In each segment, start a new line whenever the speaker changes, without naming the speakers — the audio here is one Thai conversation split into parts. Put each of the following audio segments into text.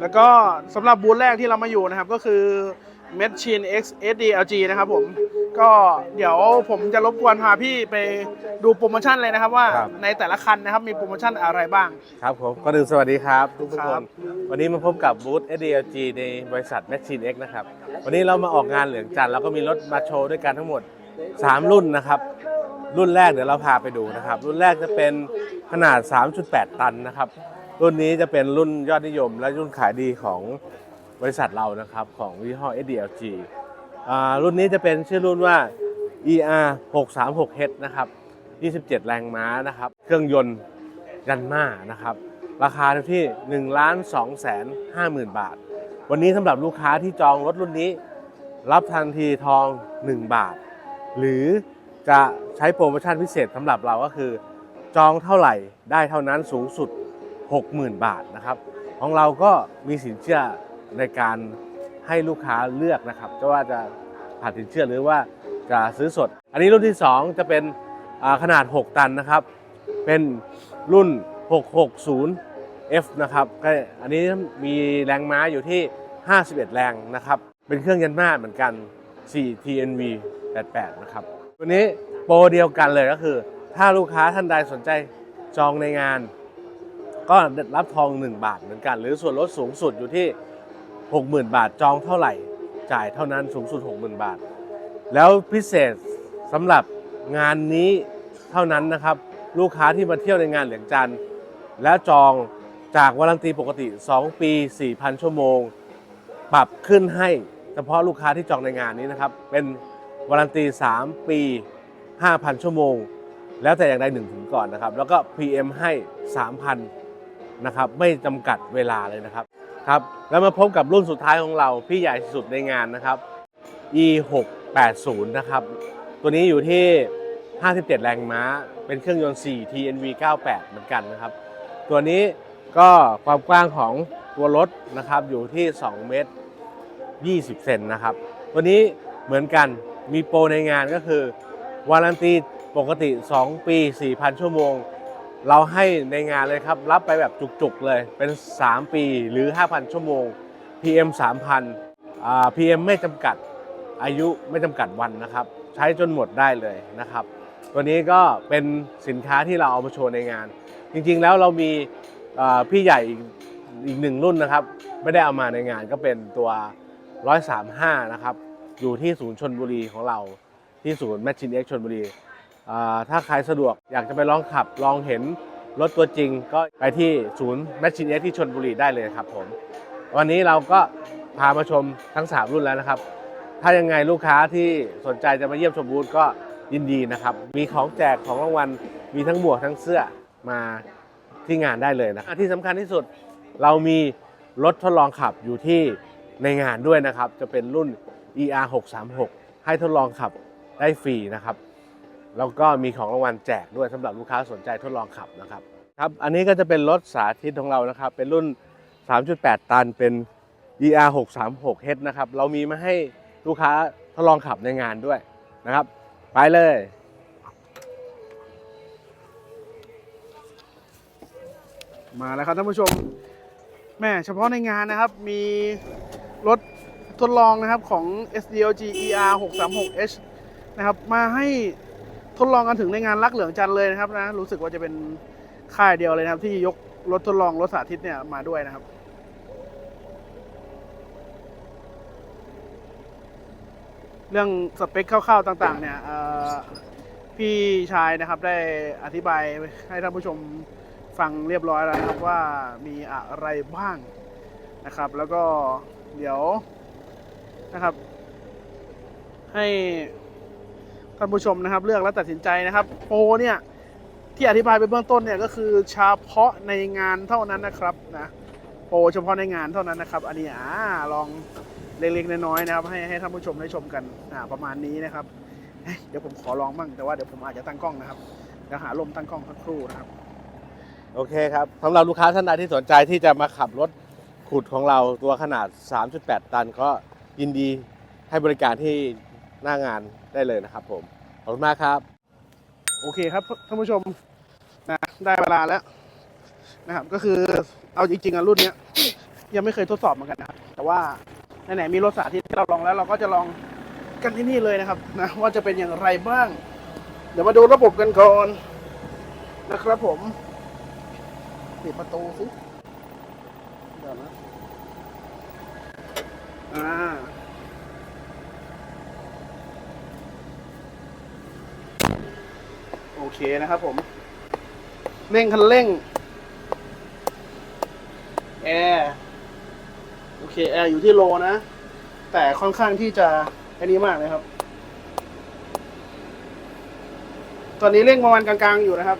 แล้วก็สำหรับบูธแรกที่เรามาอยู่นะครับก็คือ m e d c h i n X SDLG นะครับผม ก็เดี๋ยวผมจะรบกวนพาพี่ไปดูโปรโมชั่นเลยนะครับว่า
ครับ
ในแต่ละคันนะครับมีโปรโมชั่นอะไรบ้าง
ครับผมก็ดึงสวัสดีครับทุกทุก
ค
ค
รั
น
บ
วันนี้มาพบกับบูธ SDLG ในบริษัท Machine X นะครับ วันนี้เรามาออกงานเหลืองจันทร์แล้วก็มีรถมาโชว์ด้วยกันทั้งหมด 3 รุ่นนะครับ รุ่นแรกเดี๋ยวเราพาไปดูนะครับ รุ่นแรกจะเป็นขนาด 3.8 ตันนะครับ รุ่นนี้จะเป็นรุ่นยอดนิยม และรุ่นขายดีของบริษัทเรานะครับของยี่ห้อ SDLG อ่ารุ่นนี้จะเป็นชื่อรุ่นว่า ER 636H นะครับ 27 แรงม้านะครับ เครื่องยนต์ยันมานะครับ ราคาที่1ล้าน2แสน5หมื่นบาท วันนี้สำหรับลูกค้าที่จองรถรุ่นนี้ รับทันทีทอง 1 บาท หรือจะใช้โปรโมชั่นพิเศษสำหรับเราก็คือ จองเท่าไหร่ได้เท่านั้นสูงสุด 60,000 บาทนะครับ ของเราก็มีสินเชื่อในการให้ลูกค้าเลือกนะครับจะว่าจะผ่านสินเชื่อหรือว่าจะซื้อสด อันนี้รุ่นที่ 2 จะเป็นขนาด 6 ตันนะครับ เป็นรุ่น 660F นะครับก็อันนี้มีแรงม้าอยู่ที่ 51 แรงนะครับ เป็นเครื่องยันมาเหมือนกัน 4 TNV 88 นะครับ วันนี้โปรเดียวกันเลยก็คือ ถ้าลูกค้าท่านใดสนใจจองในงาน ก็รับทอง 1 บาทเหมือนกัน หรือส่วนลดสูงสุดอยู่ที่ 60,000 บาทจองเท่าไหร่ จ่ายเท่านั้นสูงสุด 60,000 บาท แล้วพิเศษสำหรับงานนี้เท่านั้นนะครับ ลูกค้าที่มาเที่ยวในงานเหลียงจันทร์แล้วจองจากวารันตีปกติ 2 ปี 4,000 ชั่วโมง ปรับขึ้นให้ เฉพาะลูกค้าที่จองในงานนี้นะครับ เป็นวารันตี 3 ปี 5,000 ชั่วโมง แล้วแต่อย่างใดหนึ่งถึงก่อนนะครับ แล้วก็ PM ให้ 3,000 นะครับไม่จำกัดเวลาเลยนะครับครับแล้วมาพบกับรุ่นสุดท้ายของเราพี่ใหญ่สุดในงานนะครับ E 6 8 0 นะครับตัวนี้อยู่ที่ 57 แรงม้า เป็นเครื่องยนต์ 4 TNV 98 เหมือนกันนะครับ ตัวนี้ก็ความกว้างของตัวรถนะครับอยู่ที่ 2 เมตร 20 เซนนะครับ ตัวนี้เหมือนกันมีโปรในงานก็คือวารันตีปกติ 2 ปี 4,000 ชั่วโมง เราให้ในงานเลยครับ รับไปแบบจุกๆเลยเป็น 3 ปีหรือ 5,000 ชั่วโมง PM 3,000อ่า PM ไม่จำกัดอายุไม่จำกัดวันนะครับ ใช้จนหมดได้เลยนะครับ ตัวนี้ก็เป็นสินค้าที่เราเอามาโชว์ในงาน จริงๆแล้วเรามีพี่ใหญ่อีกหนึ่งรุ่นนะครับ ไม่ได้เอามาในงานก็เป็นตัว 135 นะครับ อยู่ที่ศูนย์ชนบุรีของเราที่ศูนย์แมชชินเอ็กชนบุรี ถ้าใครสะดวกอยากจะไปลองขับลองเห็นรถตัวจริง ก็ไปที่ศูนย์แมชชินเอ็กที่ชนบุรีได้เลยครับผม วันนี้เราก็พามาชมทั้ง 3 รุ่นแล้วนะครับ ถ้ายังไงลูกค้าที่สนใจจะมาเยี่ยมชมบูธก็ยินดีนะครับ มีของแจกของรางวัลมีทั้งหมวกทั้งเสื้อมาที่งานได้เลยนะครับที่สำคัญที่สุดเรามีรถทดลองขับอยู่ที่ในงานด้วยนะครับ จะเป็นรุ่น ER 636ให้ทดลองขับได้ฟรีนะครับ แล้วก็มีของรางวัลแจกด้วยสำหรับลูกค้าสนใจทดลองขับนะครับครับอันนี้ก็จะเป็นรถสาธิตของเรานะครับ เป็นรุ่น 3.8 ตันเป็น ER 636 H นะครับเรามีมาให้ลูกค้าทดลองขับในงานด้วยนะครับ ไปเลย
มาแล้วครับท่านผู้ชมแม่เฉพาะในงานนะครับมีรถทดลองนะครับของ SDLG ER 636H นะครับมาให้ ทดลองกันถึงในงานรักเหลืองจันเลยนะครับนะรู้สึกว่าจะเป็นค่ายเดียวเลยนะครับ ที่ยกรถทดลองรถสาธิตเนี่ยมาด้วยนะครับเรื่องสเปคคร่าวๆต่าง ๆ เนี่ยพี่ชายนะครับได้อธิบายให้ท่านผู้ชมฟังเรียบร้อยแล้วนะครับว่ามีอะไรบ้างนะครับ แล้วก็เดี๋ยวนะครับ ให้ ท่านผู้ชมนะครับ เลือกและตัดสินใจนะครับโปรเนี่ยที่อธิบายไปเบื้องต้นเนี่ยก็คือเฉพาะในงานเท่านั้นนะครับนะโปรเฉพาะในงานเท่านั้นนะครับ อันนี้อ่าลองเล็กๆน้อยๆนะครับ ให้ให้ท่านผู้ชมได้ชมกันอ่าประมาณนี้นะครับเอ้ยเดี๋ยวผมขอลองบ้างแต่ว่าเดี๋ยวผมอาจจะตั้งกล้องนะครับเดี๋ยวหาลมตั้งกล้องสักครู่นะครับ
โอเคครับสำหรับลูกค้าท่านใดที่สนใจที่จะมาขับรถขุดของเราตัวขนาด 3.8 ตันก็ยินดีให้บริการที่ หน้างานได้เลยนะครับผม ขอบคุณมากครับ
โอเคครับท่านผู้ชมนะได้เวลาแล้วนะครับ ก็คือเอาจริงๆอะรุ่นนี้ยยังไม่เคยทดสอบเหมือนกันนะครับ แต่ว่าไหนๆมีรถสาธิตที่เราลองแล้ว เราก็จะลองกันที่นี่เลยนะครับนะว่าจะเป็นอย่างไรบ้าง เดี๋ยวมาดูระบบกันก่อนนะครับผมปิดประตูสิเดี๋ยวนะอ่า โอเคนะครับผมเร่งคันเร่งแอร์โอเคแอร์อยู่ที่โลนะ แต่ค่อนข้างที่จะอันนี้มากเลยครับ ตอนนี้เร่งประมาณกลางๆอยู่นะครับ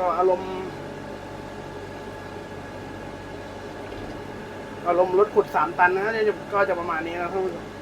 ก็อารมณ์ อารมณ์รถขุดสามตันนะเนี่ยก็จะประมาณนี้นะท่านผู้ชม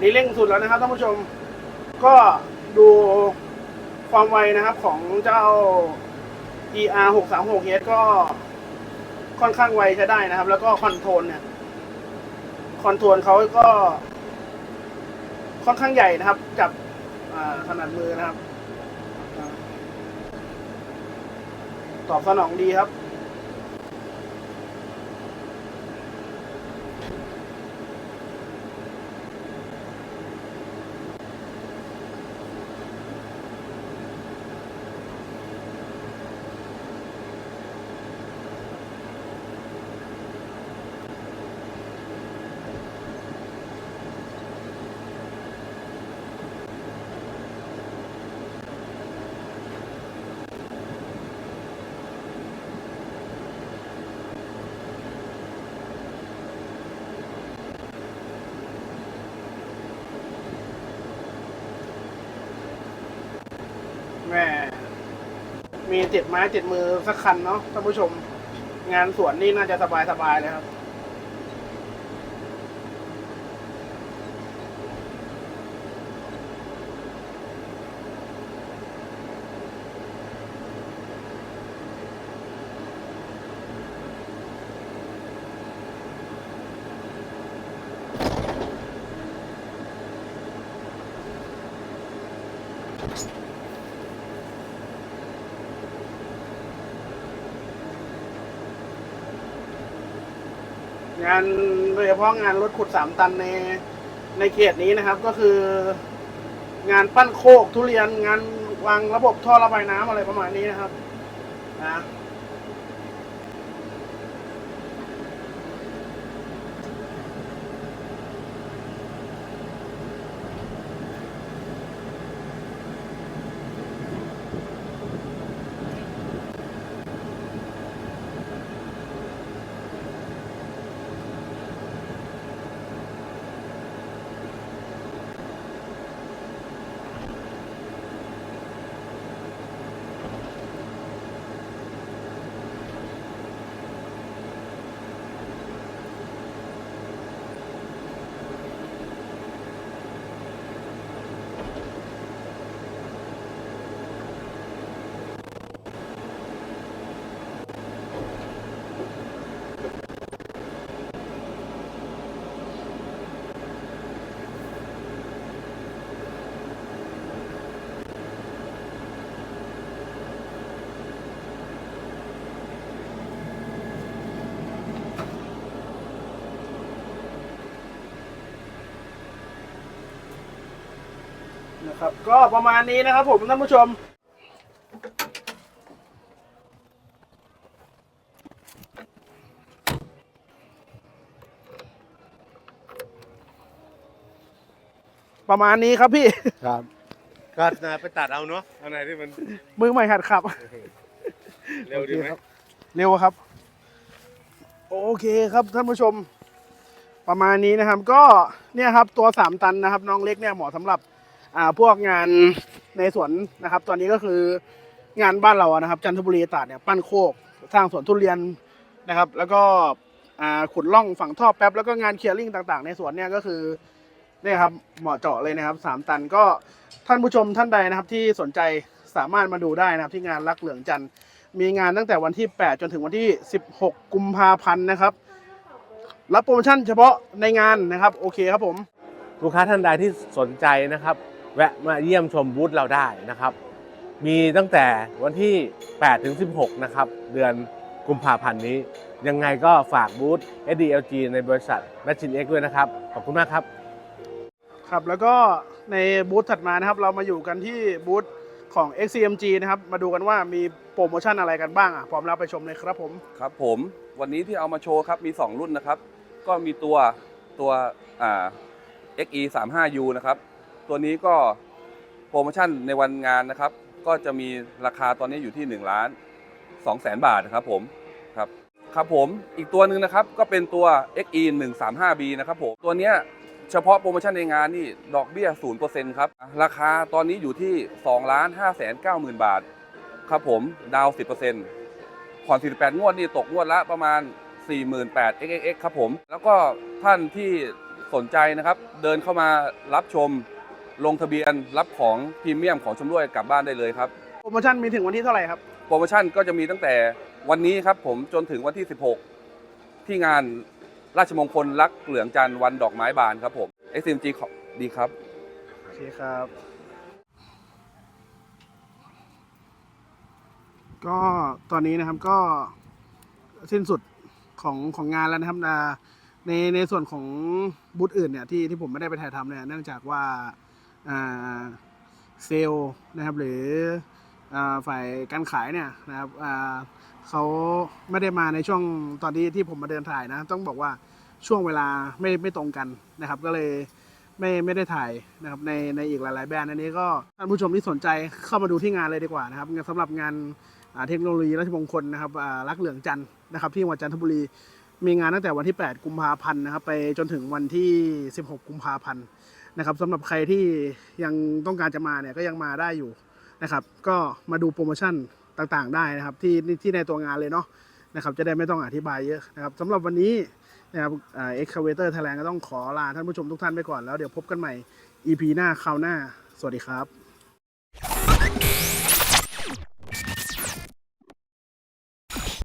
นนี้เร่งสุดแล้วนะครับท่านผู้ชม ก็ดูความไวนะครับของเจ้า ER 6 3 6 h ก็ค่อนข้างไวใช้ได้นะครับ แล้วก็คอนโทรลเนี่ย คอนโทรลเขาก็ ค่อนข้างใหญ่นะครับ จับขนาดมือนะครับ ตอบสนองดีครับ แม่มีติดไม้ติดมือสักคันเนาะท่านผู้ชม งานสวนนี่น่าจะสบายสบายเลยครับ งานโดยเฉพาะงานรถขุดสามตันในในเขตนี้นะครับ ก็คืองานปั้นโคกทุเรียนงานวางระบบท่อระบายน้ำอะไรประมาณนี้นะครับนะ ครับก็ประมาณนี้นะครับผมท่านผู้ชม ประมาณนี้ครับพี่
ครับ ก็นาไปตัดเอาเนาะอัไหนที่มัน
มือใหม่หัดขับ
เร็วดีไหม
เร็วครับ โอเคครับท่านผู้ชม ประมาณนี้นะครับ ก็เนี่ยครับตัว 3 ตันนะครับ น้องเล็กเนี่ยเหมาะสำหรับ อ่าพวกงานในสวนนะครับ ตอนนี้ก็คืองานบ้านเราอะนะครับ จันทบุรีตราดเนี่ยปั้นโคก สร้างสวนทุเรียนนะครับ แล้วก็อ่าขุดร่องฝังท่อแป๊บแล้วก็งานเคลียร์ลิงต่างๆ ในสวนเนี่ยก็คือเนี่ยครับเหมาะเจาะเลยนะครับสามตันก็ท่านผู้ชมท่านใดนะครับที่สนใจสามารถมาดูได้นะครับที่งานรักเหลืองจันทร์มีงานตั้งแต่วันที่ 8 จนถึงวันที่ 16 กุมภาพันธ์นะครับ รับโปรโมชั่นเฉพาะในงานนะครับ โอเคครับผม
ลูกค้าท่านใดที่สนใจนะครับ แวะมาเยี่ยมชมบูธเราได้นะครับ มีตั้งแต่วันที่ 8 ถึง 16 นะครับ เดือนกุมภาพันธ์นี้ ยังไงก็ฝากบูธ SDLG ในบริษัท Machine X ด้วยนะครับ ขอบคุณมากครับ
ครับแล้วก็ในบูธถัดมานะครับ เรามาอยู่กันที่บูธของ XCMG นะครับ มาดูกันว่ามีโปรโมชั่นอะไรกันบ้างอะพร้อมแล้วไปชมเลยครับผม
ครับผมวันนี้ที่เอามาโชว์ครับมี 2 รุ่นนะครับ ก็มีตัวตัวอ่า XE 3 5 U นะครับ ตัวนี้ก็โปรโมชั่นในวันงานนะครับ ก็จะมีราคาตอนนี้อยู่ที่1ล้าน2แสนบาทนะครับผมครับครับผมอีกตัวหนึ่งนะครับก็เป็นตัว XE 1 3 5 B นะครับผมตัวเนี้ยเฉพาะโปรโมชั่นในงานนี่ดอกเบี้ย0%ครับราคาตอนนี้อยู่ที่2ล้าน5แสน9หมื่นบาทครับผมดาวน์10%ผ่อน 48 งวดนี่ตกงวดละประมาณ 48,000 xxx ครับผม แล้วก็ท่านที่สนใจนะครับ เดินเข้ามารับชม ลงทะเบียนรับของพรีเมียมของชำร่วยกลับบ้านได้เลยครับ
โปรโมชั่นมีถึงวันที่เท่าไหร่ครับ
โปรโมชั่นก็จะมีตั้งแต่วันนี้ครับผมจนถึงวันที่ 16 ที่งานราชมงคลรักเหลืองจันทร์วันดอกไม้บานครับผม SMG ขอบดีครับ
โอเคครับ ก็ตอนนี้นะครับก็สิ้นสุดของของงานแล้วนะครับอ่าในในส่วนของบูธอื่นเนี่ยที่ที่ผมไม่ได้ไปถ่ายทำเนี่ยเนื่องจากว่าอ่า เซลล์นะครับหรือฝ่ายการขายเนี่ยนะครับเขาไม่ได้มาในช่วงตอนที่ที่ผมมาเดินถ่ายนะ ต้องบอกว่าช่วงเวลาไม่ไม่ตรงกันนะครับ ก็เลยไม่ไม่ได้ถ่ายนะครับในในอีกหลาย ๆ แบรนด์อันนี้ก็ท่านผู้ชมที่สนใจเข้ามาดูที่งานเลยดีกว่านะครับสำหรับงานเทคโนโลยีราชมงคลนะครับรักเหลืองจันทร์นะครับที่จังหวัดจันทบุรี มีงานตั้งแต่วันที่ 8 กุมภาพันธ์นะครับ ไปจนถึงวันที่ 16 กุมภาพันธ์นะครับสำหรับใครที่ยังต้องการจะมาเนี่ยก็ยังมาได้อยู่นะครับ ก็มาดูโปรโมชั่นต่างๆ ได้นะครับ ที่ที่ในตัวงานเลยเนาะนะครับ จะได้ไม่ต้องอธิบายเยอะนะครับสำหรับวันนี้นะครับเอ็กคาเวเตอร์ไทยแลนด์ก็ต้องขอลาท่านผู้ชมทุกท่านไปก่อนแล้วเดี๋ยวพบกันใหม่ EP หน้าคราวหน้า สวัสดีครับ